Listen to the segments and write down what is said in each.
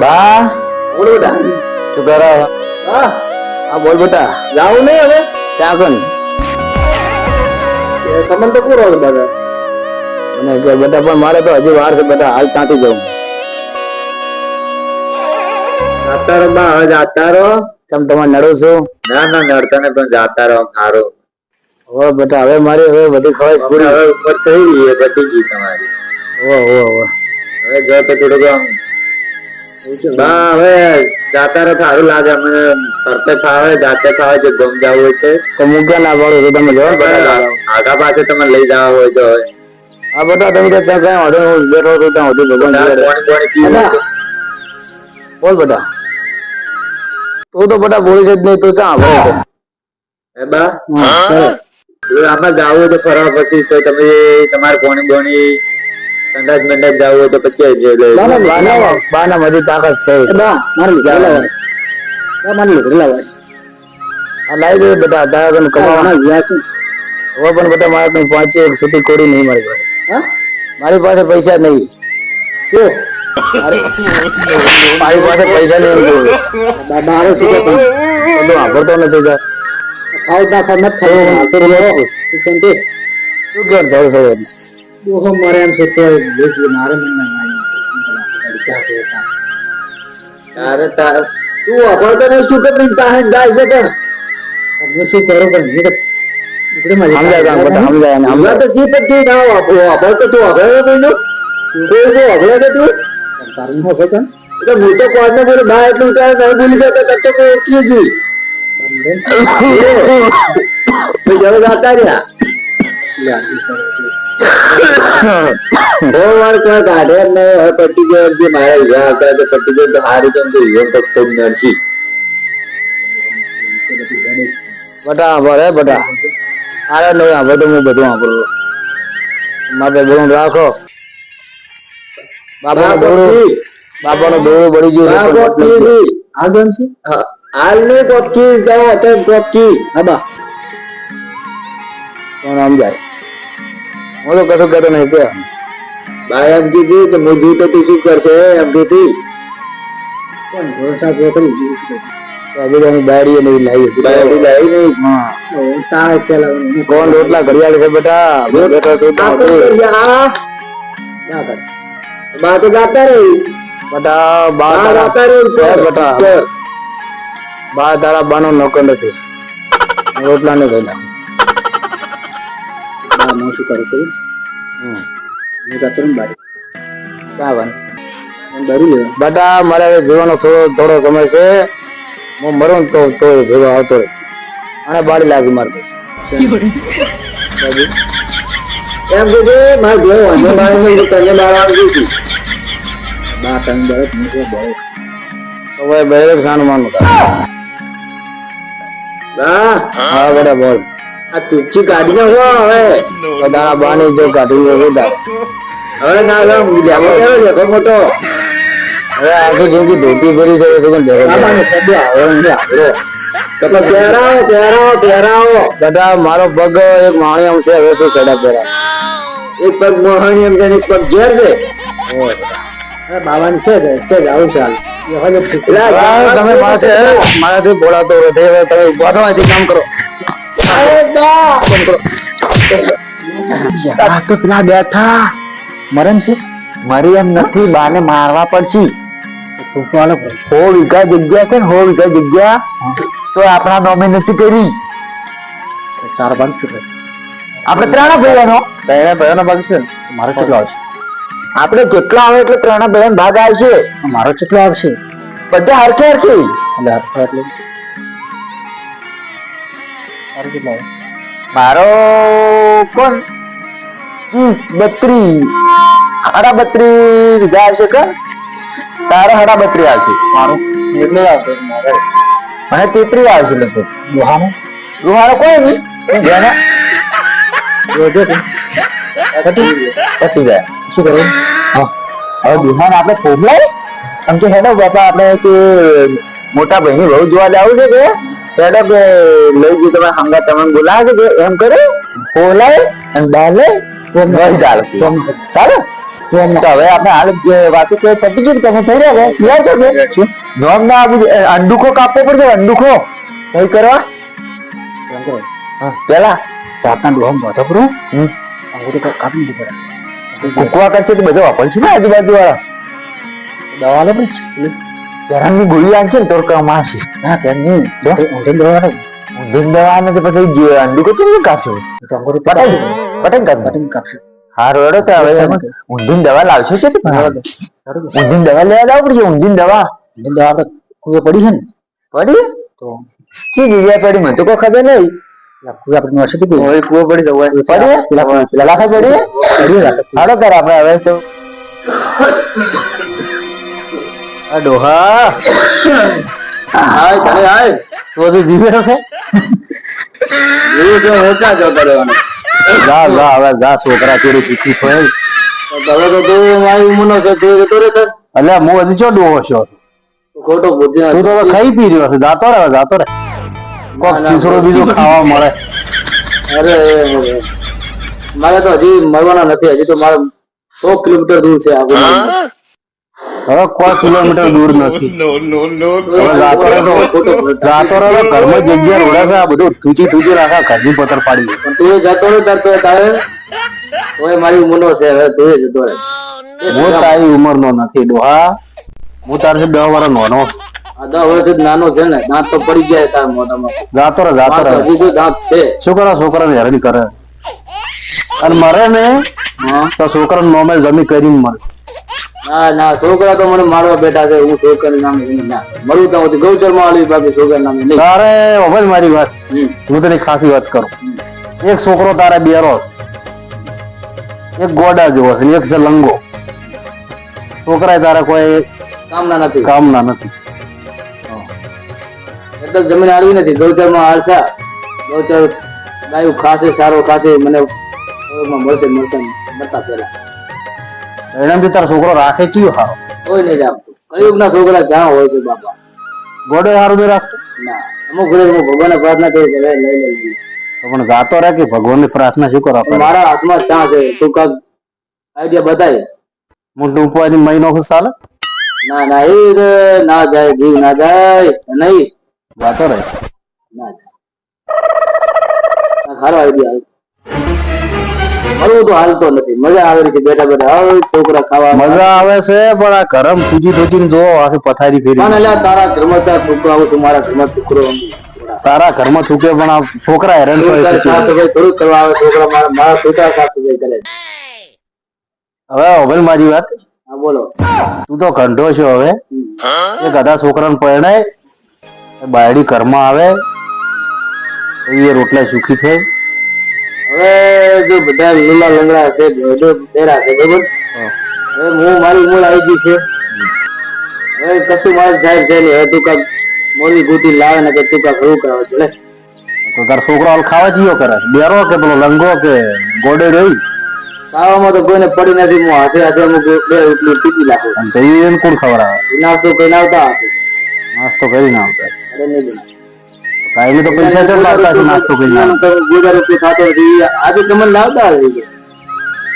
બા? બોલ બેટા. શું કરો? હા. બોલ બેટા. જાઉં નહીં હવે? ક્યાં કોણ તમને તો પૂરો છે બધા. અને કે બેટા પણ મારે તો હજી વાર છે બેટા હાલ ચાંતી જવું જાતા બા હવે જાતા તમ તમારે નડો છું? ના ના નડતા ને પણ જાતા રહો સારું ઓ બેટા હવે મારી હવે બધી ખવાય પૂરી હવે ઉપર થઈ ગઈ એ પતી ગઈ તમારી. ઓ ઓ ઓ હવે જો તો થોડુંક બા હવે જાતા રહો સારું લાગે અમને. ફરતે ફાવે જાતે ફાવે જે ગમ જવું હોય છે તો મૂક્યા ના પાડો છો તમે જો આગા પાસે તમે લઈ જવા હોય તો આ બધા તમે તો ત્યાં કઈ વાંધો હું બેઠો તો ત્યાં સુધી ભગવાન. બોલ બધા. તું તો બધા બોલી જ નહીં તું ક્યાં આવે છે? હે બા? આમાં જાવું હોય તો ફરવા પછી તો તમે તમારે કોણી બોણી સંડાસ મંડાસ જાવું હોય તો આવી જજો. બાના- બધી તાકાત છે. આ લાવી દે બધા તારા કને કમાવાના હવે પણ બધા મારા કઈ પાંચે એક સુધી કોડી નહીં મારી પાસે મારી પાસે પૈસા નહીં. મારી પાસે પૈસા નહીં એમ કહું. બધું વાપરતો નથી જા. શું કેમ થયું છે એને? તારે તારે તું શું કે પાસે જાય છે સમજાય એને, હમણાં તો પછી ના તું વાપરે કોઈનો? કોઈ કોઈ વાપરે કે તું? એટલે હું તો કોઈને બોલું બા એટલું ત્યારે નહીં બોલી જતો તબ તો કોઈ એટલી જ જોઈ. તો જાતા રહ્યા. બહુ વાર કોઈ કાઢે જ નહીં હવે જે મારા હતા ભરે બેટા તો હું બધું વાપરું રાખો. દોડું બાપાનું દોડું બળી ગયું પણ છે. હાલ નહીં કોકી જાઓ અત્યારે કોકી સમજાય હું તો કશું કહેતો નહીં કે. ભાઈ એમ કીધું કે હું તો તું શું કરશે એમ કીધી. તો હજી તો. અમે બાયડીએ નહીં લાવી બાડી લાવી નહીં. હા. કોણ રોટલા ઘડિયાળ છે બેટા? બેટા શું. બા તો જાતા રહી. બેટા બા તારા જાતા રહી. બેટા બા તારા બાનો નોકર નથી. રોટલા ને ખાઈ બેટા મારે હવે જીવવાનો થોડો થોડો સમય છે. હું મરું ને તો તો ભેગો આવતો રહે. અને બાળી લાગી મારે એમ મારે બે વાંધો મારે તને કીધું તો ભાઈ બે સાનું માનું હા? બધા બોલ. આ તુચ્છી કાઢી નાખો હવે? બધા તારા બાની જો કાઢી તો હવે ના ના લેવો કેવો દેખો મોટો? હવે આખી જિંદગી ધોતી ભરી છે તો પણ પહેરાવો પહેરાવો પહેરાવો. બેટા મારો પગ એક માણી આમ છે હવે શું ચડા પહેરાવો એક પગ મોહણી એમ છે એક પગ ઘેર છે. બાવાની છે છે આવું ચાલ તમે માથે મારાથી બોલાતો નથી તમે ઊભા થવાથી કામ કરો. આ તો પેલા બેઠા મરમ છે મારી એમ નથી બાને મારવા પડશે હો વીઘા જગ્યા છે ને હો વીઘા જગ્યા તો આપણા નોમે નથી કરી સારા ભાગ છે આપણે ત્રણ ભાઈઓનો પહેલા ભાઈઓનો ભાગ છે મારો કેટલો આવશે. આપણે જેટલા આવે એટલે ત્રણ ભાઈઓનો ભાગ આવશે મારો કેટલો આવશે બધા હરખે હરખે. એટલે મારો કેટલો મારો કોણ? બત્રી. હડા બત્રી વીઘા આવશે કે? તારે હડા બત્રી આવશે. મારું એટલે આવશે મારે. મને તેત્રી આવશે લગભગ. લોહાનો? લોહાનો કોઈ નહીં. જેને? તું. પતી પતી શું કરવું હા. હવે દુહાન આપણે ફોડલાય આમ કે હેડો બાપા આપણે તે મોટા ભાઈની વહુ જોવા જાવું છે કે? હેડો કે લઈ ગયું તમે હંગા તમે બોલાવે કે એમ કરે? બોલાય અને ડાલે નહીં ચાલે. ચાલે? તો હવે આપણે હાલ વાતો કે પતી ગયું તમે થઈ રહ્યા હવે છો. કે નોમ ના આપું. અંડુખો કાપવો પડશે અંડુખો. કઈ કરવા? હા. પેલા? રાતના ડોહમ મોટો કરો હમ. તો કાપી દીધું પડે. મૂકવા કરશે તો બધો વાપરશું ને આજુબાજુ વાળા દવા લે પછી જરાની ગોળી આનશે ને તો કામ ના કેમ નહીં ઊંધે દવા લે ઊંધીને દવા ને તો પછી અંડું અંડુખો કેમ કાપશો? તો પટાઈ પતંગ. કાપ કટિંગ કાપશો? હારું હેડો તો હવે. ઊંધીન દવા લાવશો છે તે ઊંધીને દવા લેવા જાવ પડશે? ઊંધીને દવા? ઊંધે દવા આપણે કુએ પડી છે ને. પડી? તો શું જગ્યા પડી? મને તો કોઈ ખબર નહીં. કુએ આપણે ઓય કૂવો પડી જવું પડી? પેલા લાખા પડી? પડી હાડો કર આપણે હવે તો. આ ડોહા. હાય તારે હાય. તો તો જીવે છે એવું તો જા જા હવે જા છોકરા તેરી પીછી ફોય હવે તો તું મારી ઉંમરનો છે તું જતો રહે તાર એટલે હું હજી ચો ડોહો છો? ખોટો બુદ્ધિ તું તો ખાઈ પી રહ્યો છે. જાતો રે જાતો રે કોક ચીસડો બીજો ખાવા મળે. અરે મારે તો હજી મરવાના નથી. હજી તો મારે સો કિલોમીટર દૂર છે આ બધું. હવે કોઈ કિલોમીટર દૂર નથી. જાતો રહે તો જાતો રહે તો ઘરમાં જગ્યા રોડે છે આ બધું થૂચી થૂચી રાખા ઘરની પથર પાડી તું એ જતો રહે તાર તો તારે. ઓય મારી ઉંમરનો છે હવે તું એ જતો રહે. હું તારી ઉંમરનો નથી ડોહા. હું તારથી દસ વર્ષ નાનો. આ દસ વર્ષ નાનો છે ને દાંત તો પડી જાય તારા મોઢામાં. જાતો રહે જાતો રહે હજી દાંત છે. છોકરા કરો છોકરાને હેરાન કરે. અને મરે ને હા. તો છોકરાને નોમે જમી કરીને મરે. ના ના છોકરા તો મને મારવા બેઠા છે હું છોકરા નામે ના. મરું તો હું ગૌચરમાં આવી બાકી છોકરા નામે નહીં. તારે હવે મારી વાત. હું તને ખાસી વાત કરું. એક છોકરો તારે બેરો એક ગોડા જેવો છે એક છે લંગો છોકરા તારે કોઈ કામના નથી. કામના નથી. એટલે જમીન આવી નથી. ગૌચરમાં હાલશા ગૌચર ગાયું ખાસે સારો ખાસે મને મળશે મળતા મળતા પેલા એનાથી તારો છોકરો રાખે ચિયો હારો? કોઈ નહીં રાખતો. કળિયુગ ના છોકરા ક્યાં હોય છે બાપા. ગોડે હારું નહીં રાખતો? ના અમુક ઘરે હું ભગવાનને પ્રાર્થના કરી કે લઈ લે લઈ પણ જાતો રહે કે ભગવાનની પ્રાર્થના શું કરો મારા હાથમાં ચા છે તું કાક આઈડિયા બતાય. મોટું ઉપવાની મહિનો ખુશ ચાલે? ના ના એ ના જાય જીવ ના જાય નહીં. જાતો રહે. ના જાય. સારો આઈડિયા મળવું તો હાલતો નથી. મજા આવે છે બેઠા બેઠા. છોકરા ખાવા મજા આવે છે પણ આ ગરમ પૂજી ધોજી ને જોવો આખી પથારી ફેરી. અને તારા ઘરમાં ત્યાં છોકરાઓ તું મારા ઘરમાં છોકરો તારા ઘરમાં છૂકે પણ આ છોકરા હેરાન કરે છે. થોડું કરવા આવે છોકરા મારા મારા છોકરા સાફ સફાઈ કરે હવે હવે મારી વાત. હા બોલો. તું તો કંઢો છો હવે. એ ગધા છોકરાને પરણાય બાયડી ઘરમાં આવે એ રોટલા સુખી થઈ હવે જો બધા લીલા લંગડા છે બધો પહેરા છે બરોબર? હવે હું મારી મૂળ આવી ગઈ છે. હવે કશું મારે થાય છે ને હવે તું મોરી ગોટી લાવે ને કે તું કાંક એવું કરાવે એટલે તો તાર છોકરો હાલ ખાવા જીયો કરે બેરો કે પેલો લંગો કે ગોડે રહી ખાવામાં તો કોઈને પડી નથી. હું હાથે હાથે અમુક બે એટલું પીતી નાખું. તો એને કોણ ખવડાવે? નાસ્તો કઈ હાથે નાસ્તો કરી ના આવતા અરે નહીં. બનાવ. તો પૈસા તો લાવતા છે નાસ્તો કરી ના એનું તો ગુજારો રૂપિયો થતો નથી આજે તમને લાવતા છે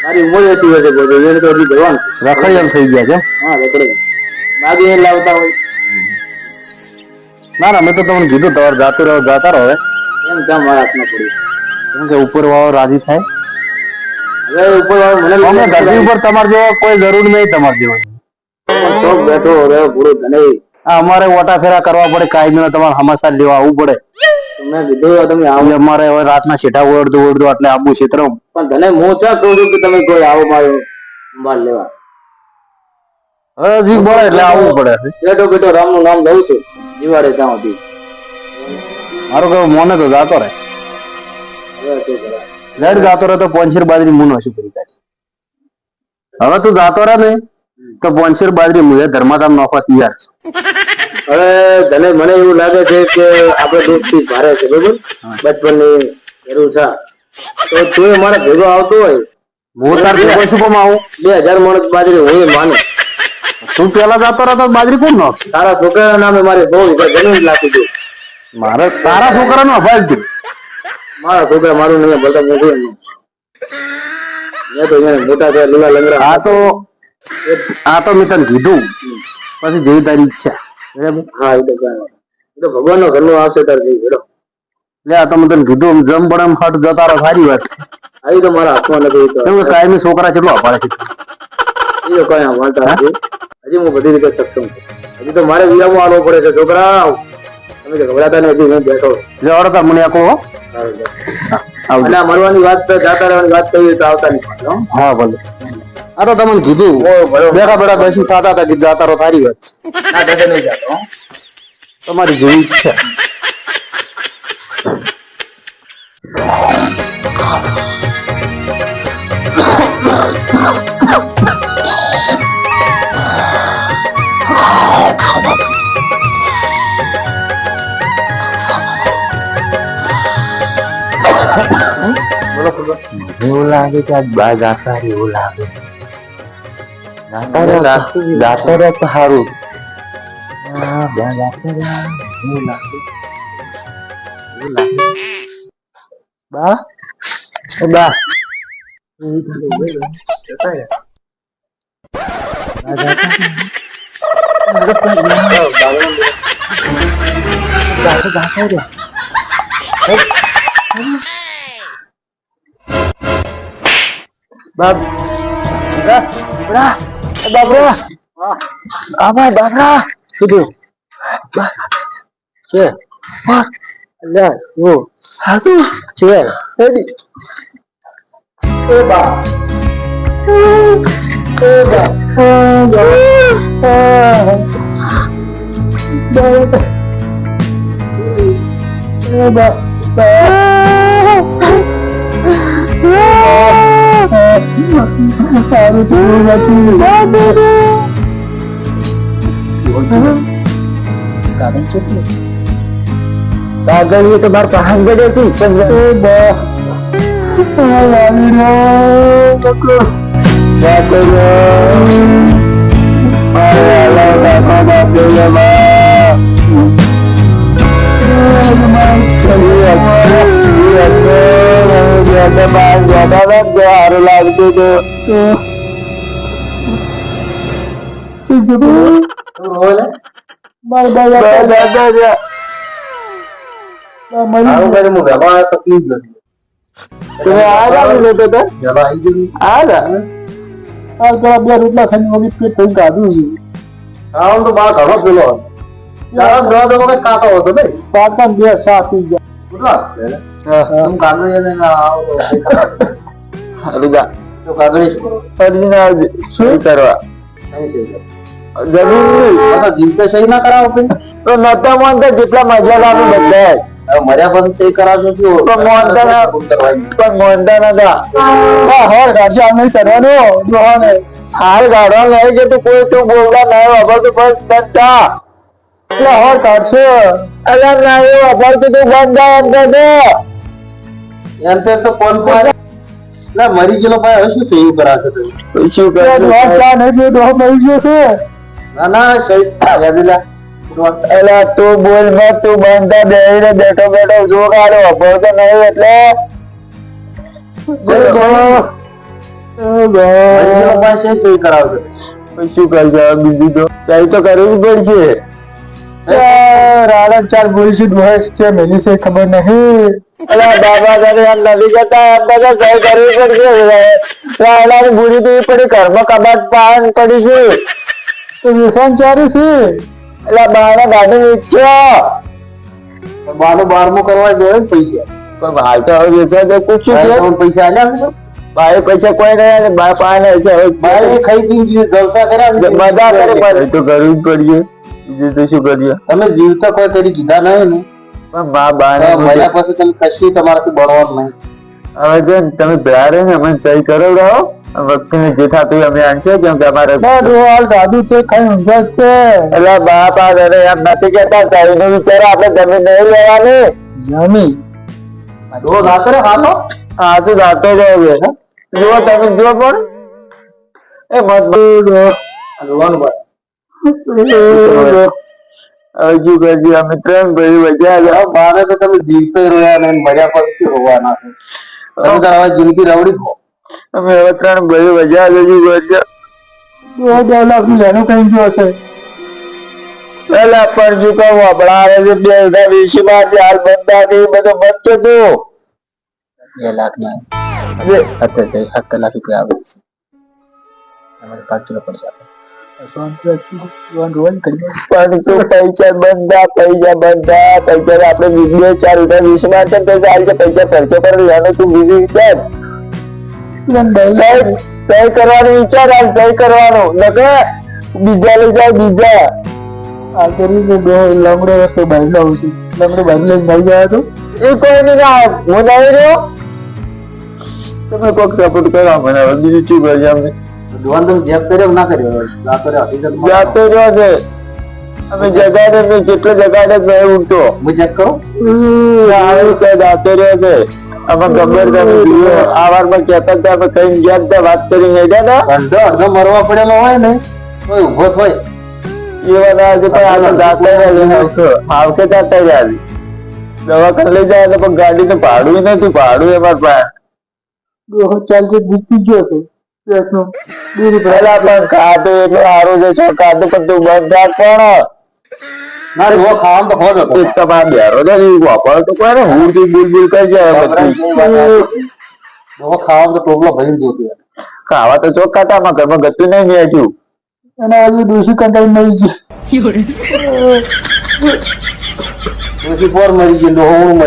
મારી ઉંમર ઓછી હોય છે બધું એને તો હજી જવાનું છે. રખડિયાલ થઈ ગયા છે હા રખડે માગી લાવતા હોય. ના ના મેં તો તમને કીધું તમારે જાતું રહો જાતા રહો હવે. એમ ક્યાં મારા હાથમાં પડ્યું કેમ કે ઉપર વાળો રાજી થાય? હવે ઉપર વાળો મને લાગે ધરતી ઉપર તમારે જેવો કોઈ જરૂર નહીં તમારે જેવો. બેઠો હવે પૂરો ધને આ અમારે ઓટા ફેરા કરવા પડે કાયમી તમારે હમાસા લેવા આવવું પડે. મેં કીધું તમે આવો. અમારે હવે રાતના છેટા ઓળધું ઓળધું એટલે આબુ ક્ષેત્ર પણ તને હું ક્યાં કહું છું કે તમે કોઈ આવો મારો માલ લેવા? હજી બોલે એટલે આવવું પડે. છે બેઠો રામનું નામ લઉં છું દિવાળે ત્યાં સુધી મારો કે મોને તો જાતો રહે. લેટ જાતો રહે તો પોંછેર બાજરી મુનો શું કરી કાઢી હવે તું જાતો રહે ને તો પોંછેર બાજરી મુએ ધર્માધામ નોખવા તૈયાર છે. હવે ધને મને એવું લાગે છે કે આપણે દોસ્તી ભારે છે બરોબર? બચપનની જરૂર છે. તો તું મારા ભેગો આવતો હોય. હું તાર ભેગો શું કોમ આવું? બે હજાર માણસ બાજરી હું માને. તું પેલા જતો રહેતો બાજરી કોણ નોખશે તારા છોકરાના નામે મારે બહુ જમીન લાખી દઉં. મારે તારા છોકરા નો અભાવ જ મારા છોકરા મારું નહીં બોલતા મોકલું મેં તો મોટા થયા લીલા લંગરા આ તો આ તો મેં તને કીધું. પછી જેવી તારી ઈચ્છા. બરાબર? હા એ તો એ તો ભગવાનનો ઘરનો આવશે તાર જઈ હેડો. લે આ તો મેં તને કીધું જમ આમ હટ જતા રહો સારી વાત. આવી તો મારા હાથમાં નથી તો કાયમી છોકરા કેટલો અપાડે છે. એ તો કઈ વાંધો નથી. હજી હું બધી રીતે સક્ષમ છું. હજી તો મારે વિયામાં આવવો પડે છે છોકરા. તમે તો ગભરાતા નથી હું બેઠો. લે મને આખો. અને મળવાની વાત જાતા રહેવાની વાત કરી તો આવતા નહીં. હા ભલે. આ તો તમને કીધું. બેઠા બેઠા દર્શન થતા હતા કીધું તારો તારી વાત. ના દાદા નહીં જાતો તમારી જેવી ઈચ્છા બોલો એવું લાગે કે આજ બા આકાર એવું લાગે જાતા રહે જાતા રહે તો સારું હા બા જાતા રહે એવું લાગે એવું લાગે બા એ બા જાતા રહે બાપ બરા બરા બાબરા આમાં બાબરા કીધું છે લે ઓ હાસુ છે હેડી એ બા એ બા એ બા સારું થયું નથી કાગળ કેટલું કાગળ એ તો માર પહાણ ગયો હતી પણ આવી રહ્યો કાકો સારું લાગતું હતું સારું હતો ગયું. આરામ આ પેલા બે રોટલા ખાલી વગર પેટ થઈ કાઢું છે આમ તો ઘણો પેલો હતો. કાતો હતો ને. સાત બે સાત થઈ ગયા જેટલા મજા લાવે બધા મજા મર્યા સહી કરાવશો શું? પણ કરવાની. પણ મોંડા નતા હોર કાઢશે નહીં કરવાનો હાર કાઢવા નહીં કે તું કોઈ તું બોલવા નહીં, વાપરતું કરતા એટલે હોર કરશો. અલર ના આવ્યો અભર તો તું બંધા એમ કહે દે એમ તો તો કોણ પર ના મરી ગયેલો ભાઈ હવે શું સહી કરાવશે તો શું કરે ચા નહીં પીવો તો મરી ગયો છે. ના ના સહી યાદી લા. તું બોલ મત તું બંધા બેહીને બેઠો બેઠો જો કાઢો અભર તો નહીં એટલે. શું કરજો બીજું તો. સહી તો કરવી જ પડશે. રાડા ચાર બોલશું ભેંસ છે? મેલી સે ખબર નહીં. બાબા જાને આ નથી જતા. બધા સહી કરવી પડશે રાડાની ભૂરી દેવી પડી કર્મ કબાટ પાન પડી છે. તો નિશાન ચારી છે? એટલે બાણા ગાડી ઈચ્છા બાનું બારમું કરવા જોઈએ પૈસા. પણ ભાઈ તો હવે વેચવા તો કુછ પૈસા આલ્યા ને ભાઈ પૈસા કોઈ નહીં અને બા પાન છે ભાઈ ખાઈ પી જલસા કર્યા ને બધા કરે તો કરવું જ પડશે. બીજું તો શું તમે જીવતા કોઈ કરી કીધા નહીં ને. પણ બા બાને મળ્યા પછી તમે કશું તમારાથી બળવાનું નહીં. હવે જો તમે ભેળા ને અમને સહી કરાવડાવો વખતે જે થતું અમે આનશે કેમ કે અમારે હાલ દાદુ તો કઈ ઊંઘા છે. એટલે બાપ આ ઘરે એમ નથી કેતા સાહેબ નો વિચાર આપણે જમીન નહીં લેવાની. જમી રોજ આ કરે હાલો હા તો દાતો જ હવે જુઓ તમે જુઓ પણ. એ મત રોવાનું ભાઈ હજુ કરજી અમે ત્રણ ભાઈ બચ્યા મારે તો તમે જીવતો રહ્યા ને મર્યા પછી હોવાના છે? તમે તાર હવે જિંદગી રવડી અમે હવે ત્રણ ભાઈ વજ્યા હજુ બચ્યા બે લાખનું લેનું કઈ ગયો હશે? પેલા પણ જો કહું હમણાં આવે છે બે હજાર વીસમાં ચાર બંધા થી બધો બચતો તો. બે લાખ ના હવે સત્તર સત્તર લાખ રૂપિયા આવે છે. અમારે પાંચ કિલો પડશે પણ તું બીજું વિચાર સહી સહી કરવાનો વિચાર હાલ બીજા લઈ જાય બીજા આ કરી ને બે લંગડો રસ્તો બાંધી લાવું છું લંગડો લઈને ભાઈ ગયા તો એ કોઈ નહીં હું નહીં રહ્યો તમે કોઈક સપોર્ટ કરો મને બીજું ચીજ ભાઈ અમને દુવાન તમે જેબ કર્યો ના કર્યો? ના કર્યો હકીકત જાતો રહ્યો છે. અમે જગાડે મેં જેટલો જગાડે મેં ઉઠતો હું ચેક કરો? સારું કે જાતો રહ્યો છે. અમે ગબ્બર તમે આ વારમાં કહેતા હતા અમે કઈ ગયા હતા વાત કરીને ગયા હતા. અડધો અડધો મરવા પડેલો હોય ને કોઈ ઊભો થાય એવા ના છે પણ આનો દાખલા લઈને આવતો આવકે જાતા રહ્યા દવાખાને લઈ જાય તો પણ ગાડીને ભાડું નથી ભાડું એમાં પાસે ચાલશે જીતી ગયો છે પેલા પણ ખાધું એટલે સારું છે છો ખાધું પણ તું બંધ રાખ પણ. ના ડોહો ખાવામાં તો ખોદ હતો. એક તમારા બેરો છે ને તો કોઈ ને હું થી બુલ બુલ કરી જાય બધી. ડોહો ખાવામાં તો ટોપલો ભરીને જોતું ખાવા તો ચોખ્ખા માં ઘરમાં ગતું નહીં મેચ્યું અને હજુ ડોસી કંટાળી મરી ગયું. ડોશી પોર મરી ગયું ડોહો ઊંઘ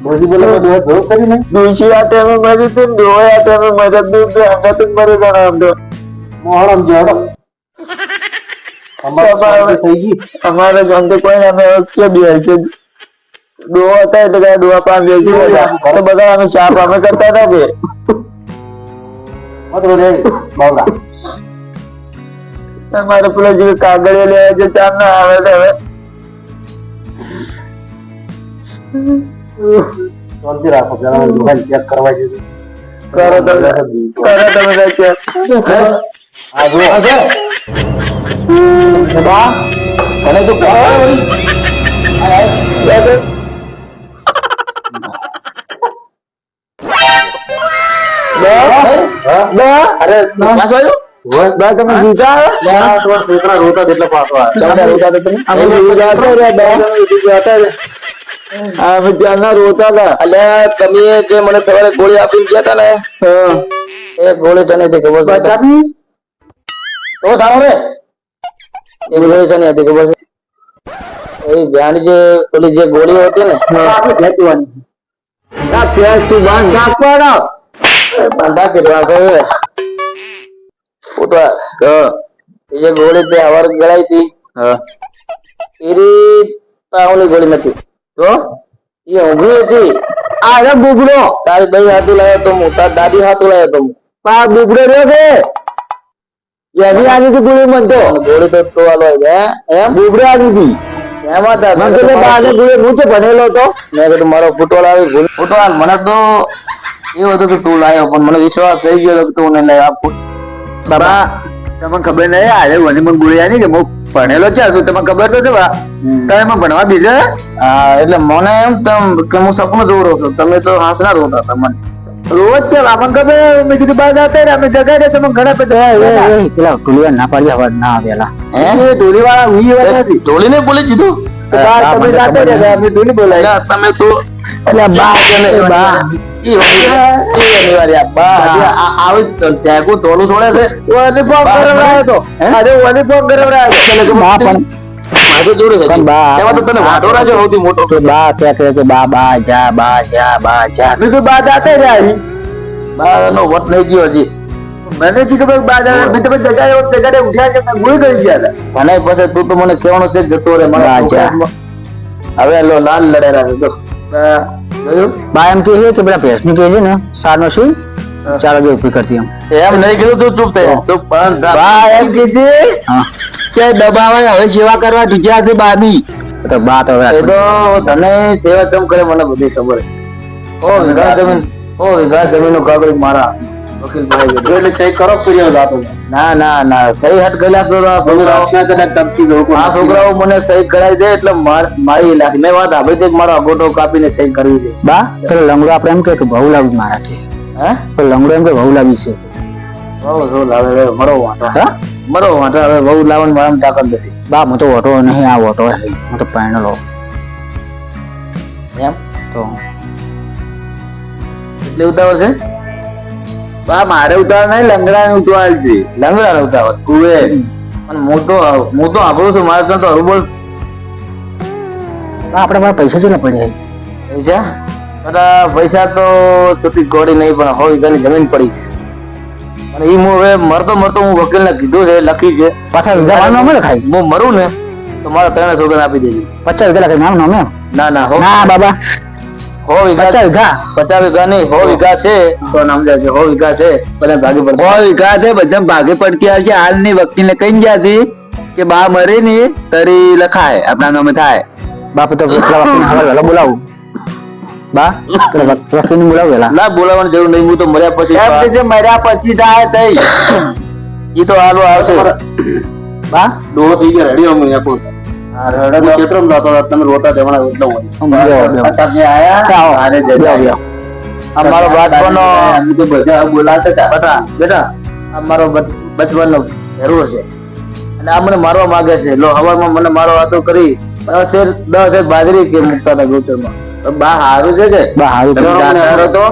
મરી જાય ને. ડોશી બોલે કે ડોહો ભેળો કરી ને ડોસી આ ટાઈમે મરી હતી ને ડોહો આ ટાઈમે મદદ દૂર તો હમણાં તો મરી જણા આમ તો મોહરમ જેવડો અમારે શાંતિ થઈ ગઈ અમારે ગમતે કોઈ ને અમે કે બે કે ડોહો હતા એટલે કે ડોહા પાંચ બેસી ગયા તો બધા અમે ચા પામે કરતા હતા કે મત બોલે બાવડા અમારે પેલો જે કાગળિયો લેવા છે ચાર ના આવે તો હવે શાંતિ રાખો પેલા ડોહાને ચેક કરવા જઈએ કરો તમે કરો તમે ચેક આજો જો બા મને તો કહેવાય વળી. આ આ. હા? અરે પાછો આવ્યો? બા તમે જીતા લે તો છોકરા રોતા જ એટલે પાછો આવ્યો. રોતા તમે? અમે જીતા હતા રે બા. અમે ત્યાંના રોતા હતા. અલ્યા તમે જે મને સવારે ગોળી આપીને ગયા હતા ને એ ગોળી તને હતી ખબર છે. તો સારો રે એ ગોળી હતી ખબર છે. એ ધ્યાન જે પેલી જે ગોળીઓ હતી ને. આખી ફેંકવાની. ના પ્યાજ તું બાંધ. નાખવાનો બાંધા કે રાખો હવે. એ જે ગોળી તે હવાર ગળાઈ હતી. એરી પાવની ગોળી નથી. તો એ ઊંઘી હતી. આ રે બુગડો તારી હાથું લાવ્યો તો હું તારી દાદી હાથું લાવ્યો તો હું. રહ્યો કે એની ગુળી ગોળી તો તો આલો હે? એમ? બુગડો આવી હતી એમાં તા મને તો બાને ગુળી હું તો ભણેલો હતો મેં કીધું મારો ફૂટવાલ આવી ફૂટવાલ મને તો એવું હતું કે તું લાવ્યો પણ મને વિશ્વાસ થઈ ગયો કે તું ને લાવ્યો આ ફૂટ બાબા તમને ખબર નહીં આજે વની મને ગુળી આની કે ભણેલો છે શું તમને ખબર તો છે બા? તમે ભણવા બીજે હા એટલે મને એમ તમ કે હું સપનું જોઉં છું. તમે તો હાંસના રોતા હતા મને. રોજ છે આપણને ખબર મેં કીધું બા જાતે ને અમે જગાડે તમે ઘણા બધા પેલા ટોલી ના પાડી અવાજ ના આવેલા હે ટોલી વાળા ઉઈ નથી. ટોલીને બોલી દીધું? તો બા તમે જાતે રહ્યા અમે ઢોલી બોલાય એટલે તમે તો એટલે બા એ બા ઈ વાળી- ઈ અનિવાર્ય બા હજી આ- તોલું છોડે છે. તો. અરે બા પણ જોડે બા- તો તને સૌથી મોટો. કે બા ક્યાં કહે કે બા બા જા બા જા બા જા. બીજું બા જાતે બા બાનો વટ નહીં ગયો હજી. મને જી ખબર બા જાતે મેં તમે જગાડે જગાડે ઉઠ્યા છે ગુળી કરી ગયા હતા. મને પછી તું તો મને કહેવાનું છે જતો રે મને. હવે લો લાલ લડેલા છે બા, એમ કહે છે કે પેલા ભેંસની કહે છે ને સારનો શું ચાર વાગે ઊભી કરતી એમ. એમ નહીં કીધું તું ચૂપ થઈ તો પણ બા એમ હા. કે દબાવે હવે સેવા કરવા દીધા છે બાબી. તો બા તો હવે તો તને સેવા કેમ કરે મને બધી ખબર ઓ વિઘા જમીન ઓ વિઘા જમીન નો કાગળ મારા. વકીલ એટલે સહી કરો પીરિયડ જાતો ના ના ના સહી હટ ગયેલા તો છોકરાઓ. કદાચ ટપકી લોકો આ છોકરાઓ મને સહી કરાવી દે એટલે મારી લાખ મેં વાત આપી દે મારો અગોટો કાપીને સહી કરવી દે બા પેલો લંગડો આપણે એમ કે બહુ લાવી મારાથી હે? પેલો લંગડો એમ કે બહુ લાવી છે. બહુ શું લાવે મરો વાંધો. હા? મરો વાંધો હવે બહુ લાવવાની મારામાં તાકાત નથી. બા હું તો ઓટો નહીં આ ઓટો હું. તો પાણી એમ? તો એટલે ઉતાવળ છે? બા મારે ઉતાર નહીં લંગડા ને ઉતાર છે. લંગડા ઉતાવળ કુએ અને હું તો હું તો આપણું છું મારે તો હરું બોલ. આપણે મારા પૈસા કેટલા પડ્યા પૈસા? બધા પૈસા તો છૂટી ગોળી નહીં પણ હોય ઘણી જમીન પડી છે. અને એ હું હવે મરતો મરતો હું વકીલ ને કીધું છે લખી છે. પાછા વીઘા નામ મળે ખાઈ હું મરું ને તો મારા ત્રણ છોકરા આપી દેજે. પચાસ રૂપિયા નામ નામ ના ના હો. ના બાબા. હો વીઘા. પચાસ વીઘા? પચાસ વીઘા નહીં હો વીઘા છે. તો નામ જાય છે હો વીઘા છે. બધા ભાગી પડે કોઈ વિકાસ છે બધા ભાગે પડતી હશે. હાલની વકીલને કઈ ગયા છે કે બા મરે ને તરી લખાય આપણા નામે થાય. બાપ તો બોલાવું. બા પેલા બોલાવું વહેલા ના બોલાવવાની જરૂર નહીં હું તો મર્યા પછી મર્યા પછી થાય તઈ. ઈ તો હાલો આવશે. બા? ડોહો થઈ ગયો રેડી અમે આપો હું ક્ષેત્રમાં જતો હતો, તમે રોતા જવાના એટલો હોય. હું બેહો, બેહો. તમે આયા આને જજો. બેહો, બેહો. આ મારો બાળપણનો અમે તો બધા બોલાતા હતા. બેટા બેટા આ બચપનનો જરૂર છે. અને આ મને મારવા માંગે છે. લો હવામાં મને મારો વાતો કરી. દસ દસ બાજરી કે મૂકતા હતા ગૌચરમાં. બા હારું છે કે? બા હારો તો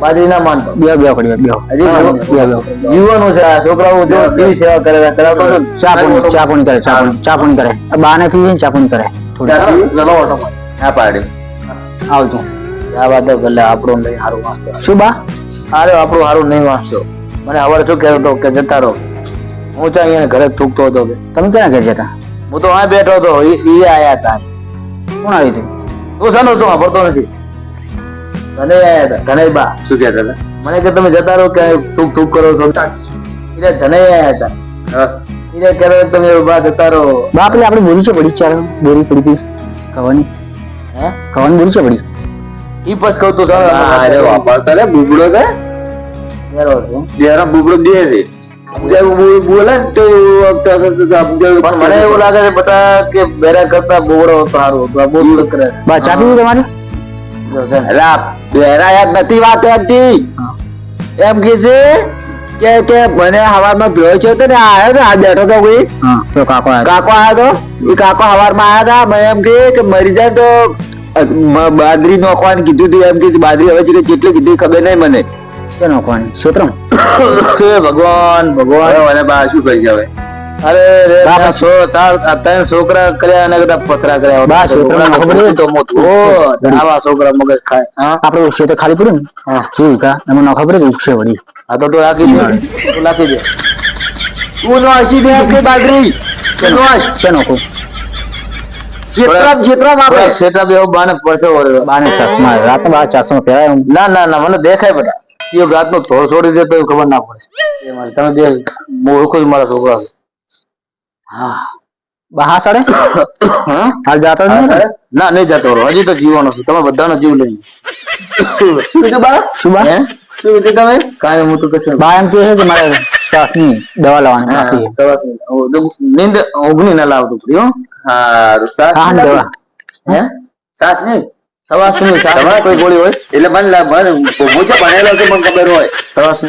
બાજરી ના માનતો બેહો, બેહો, કરી બેહો. હજી બેહો, જીવ- જીવવાનું છે આ છોકરાઓ જો કેવી સેવા કરે છે. કરાવતો હતો ને? ચા પાણી ચા પાણી કરે ચા પાણી કરે. બાને પી જઈને ચા કરે. થોડી. ચાલો, ચાલો ઓટો માર. પાડી આવજો. આ વાત તો ગલ્લે આપણું નહીં હારું વાંચતો. શું બા? અરે આપણું હારું નહીં વાંચતો. મને હવારે શું કહેતો હતો કે જતા રહો. હું તો અહીંયા ઘરે થૂકતો હતો કે. તમે ક્યાં ઘર જતા? હું તો આ બેઠો હતો. એ આયા હતા. કોણ આવી હતી? તું શાનો તું વાપરતો નથી. તને આયા હતા ધનય બા શું કહેતા હતા? મને કે તમે જતા રહો કે થૂક થૂક કરો છો? એટલે ધનય આયા હતા. એટલે કરે તમે બા જતા રહો. બા પેલી આપણે બોરી છે પડી ચાર બોરી પડી હતી. ખવાની હે? ખવાની બોરી છે પડી? ઈ પછી કહું તો હા, અરે વાપરતા રે બુબડો કે. બુબડો દે છે. બોલે ને તો પણ મને એવું લાગે છે બધા કે બેરા કરતા બોવડો સારું દૂર કરે બા ચાપી તમારી? જો યાદ નથી વાત એમ કે છે કે કે મને હવારમાં ભેળો છે તો ને આયો તો આ બેઠો તો કોઈ. તો કાકો આવ્યો. કાકો આયો તો એ કાકો હવારમાં આયા હતા મેં એમ કે કે મરી જાય તો બાદરી નોખવાનું કીધું હતું એમ કે બાદરી હવે છે જેટલી કીધી ખબર નહીં મને. કે નોખવાની? ક્ષેત્રમ હે ભગવાન ભગવાન. મને બા શું કહી હવે? અરે રે સો તાર ત્રણ છોકરા કર્યા અને કદાચ પથરા કર્યા. બા, છોકરાને ખબર તો મોટું ઓ આવા છોકરા મગજ ખાય હા? ઉછે તો ખાલી પડ્યું ને. હા. શું કા? એમાં નોખા પડે છે વળી. આ તો તો રાખી દે. તો રાખી દે. તું નોશી દે એમ કે નો તું કે? નો કો જેતરામ જેતરામ આપણે આપણે સેટા બાને પડશે વળે બાને ચશ્મા રાત બા ચશ્મા પહેરાય ના ના ના મને દેખાય બધા. એ ગાત નો થોડ છોડી દે તો ખબર ના પડે. એ મારે તમે દે હું ઓળખું મારા છોકરા બા હા સાડે હા હાલ જાતો નહીં ના? નહીં જતો રહો હજી તો જીવવાનો છું તમે બધાનો જીવ લઈ બીજું બા? શું બા? શું કીધું તમે? કાંઈ હું તો કશું. બા એમ કહે છે કે મારે દવા લાવવાની છે. નીંદ ઊંઘની ના લાવતું પડ્યું હો. હા દવા. હે? સાસ નહીં સવાસની સાસ કોઈ ગોળી હોય? એટલે મને મને છે ભણેલો છે મને ખબર હોય. સવાસની